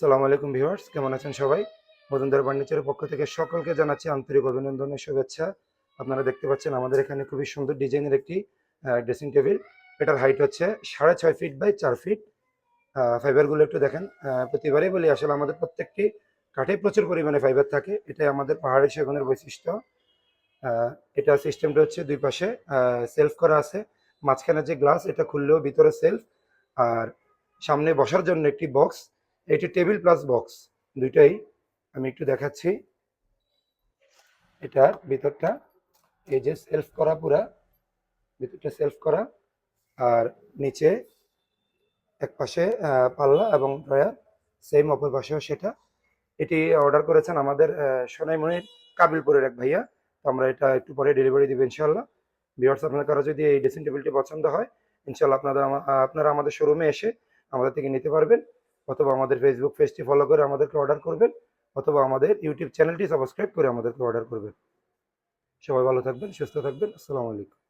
সালাম আলাইকুম ভিউয়ার্স, কেমন আছেন সবাই? মজুমদার ফার্নিচারের পক্ষ থেকে সকলকে জানাচ্ছি আন্তরিক অভিনন্দনের শুভেচ্ছা। আপনারা দেখতে পাচ্ছেন আমাদের এখানে খুবই সুন্দর ডিজাইনের একটি ড্রেসিং টেবিল এটার হাইট হচ্ছে সাড়ে ছয় ফিট বাই চার ফিট ফাইবারগুলো একটু দেখেন। প্রতিবারই বলি, আসলে আমাদের প্রত্যেকটি কাঠে প্রচুর পরিমাণে ফাইবার থাকে। এটাই আমাদের পাহাড়ি সেগুনের বৈশিষ্ট্য। এটা সিস্টেমটা হচ্ছে দুই পাশে সেলফ করা আছে। মাঝখানে যে গ্লাস এটা খুললেও ভিতরে সেলফ আর সামনে বসার জন্য একটি বক্স এটি টেবিল প্লাস বক্স। দুইটাই আমি একটু দেখাচ্ছি। এটার ভিতরটা এই যে সেলফ করা পুরা ভিতরটা সেলফ করা আর নিচে এক পাশে পাল্লা এবং ড্রয়ার সেম অপর পাশেও সেটা। এটি অর্ডার করেছেন আমাদের আহ, সোনাইমণির কাবিলপুরের এক ভাইয়া। তো আমরা এটা একটু পরে ডেলিভারি দিব ইনশাল্লাহ ভিওর্স আপনার কারও যদি এই ড্রেসিং টেবিলটি পছন্দ হয় ইনশাল্লাহ আপনাদের আপনারা আমাদের শোরুমে এসে আমাদের থেকে নিতে পারবেন। অথবা আমাদের ফেসবুক পেজটি ফলো করে আমাদেরকে অর্ডার করবেন, অথবা আমাদের ইউটিউব চ্যানেলটি সাবস্ক্রাইব করে আমাদেরকে অর্ডার করবেন। সবাই ভালো থাকবেন, সুস্থ থাকবেন, আসসালামু আলাইকুম।